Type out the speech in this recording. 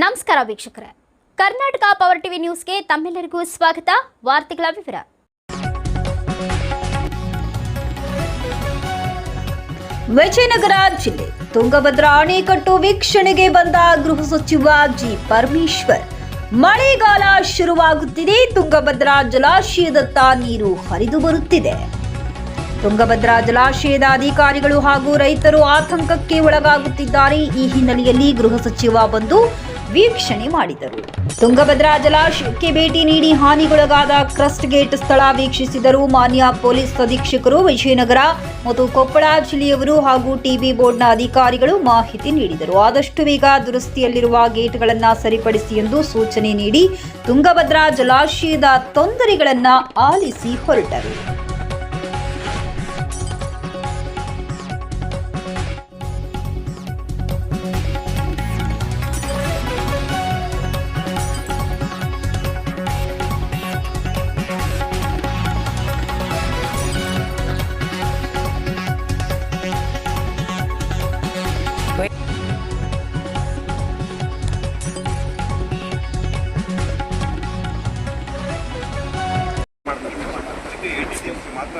ನಮಸ್ಕಾರ ವೀಕ್ಷಕರೇ. Karnataka power TV ನ್ಯೂಸ್ಗೆ ತಮ್ಮೆಲ್ಲರಿಗೂ ಸ್ವಾಗತ. ವಾರ್ತೆಗಳ ವಿವರ. ವಿಜಯನಗರ ಜಿಲ್ಲೆ ತುಂಗಭದ್ರಾ ಅಣೆಕಟ್ಟು ವೀಕ್ಷಣೆಗೆ ಬಂದ ಗೃಹ ಸಚಿವ ಜಿ. ಪರಮೇಶ್ವರ್. ಮಳೆಗಾಲ ಶುರುವಾಗುತ್ತಿದೆ. ತುಂಗಭದ್ರಾ ಜಲಾಶಯದತ್ತ ನೀರು ಹರಿದು ಬರುತ್ತಿದೆ. ತುಂಗಭದ್ರಾ ಜಲಾಶಯದ ಅಧಿಕಾರಿಗಳು ಹಾಗೂ ರೈತರು ಆತಂಕಕ್ಕೆ ಒಳಗಾಗುತ್ತಿದ್ದಾರೆ. ಈ ಹಿನ್ನೆಲೆಯಲ್ಲಿ ಗೃಹ ಸಚಿವ ಬಂದು ವೀಕ್ಷಣೆ ಮಾಡಿದರು. ತುಂಗಭದ್ರಾ ಜಲಾಶಯಕ್ಕೆ ಭೇಟಿ ನೀಡಿ ಹಾನಿಗೊಳಗಾದ ಕ್ರಸ್ಟ್ ಗೇಟ್ ಸ್ಥಳ ವೀಕ್ಷಿಸಿದರು. ಮಾನ್ಯ ಪೊಲೀಸ್ ಅಧೀಕ್ಷಕರು, ವಿಜಯನಗರ ಮತ್ತು ಕೊಪ್ಪಳ ಜಿಲ್ಲೆಯವರು ಹಾಗೂ ಟಿವಿ ಬೋರ್ಡ್ನ ಅಧಿಕಾರಿಗಳು ಮಾಹಿತಿ ನೀಡಿದರು. ಆದಷ್ಟು ಬೇಗ ದುರಸ್ತಿಯಲ್ಲಿರುವ ಗೇಟ್ಗಳನ್ನು ಸರಿಪಡಿಸಿ ಎಂದು ಸೂಚನೆ ನೀಡಿ, ತುಂಗಭದ್ರಾ ಜಲಾಶಯದ ತೊಂದರೆಗಳನ್ನು ಆಲಿಸಿ ಹೊರಟರು. ಮಾತ್ರ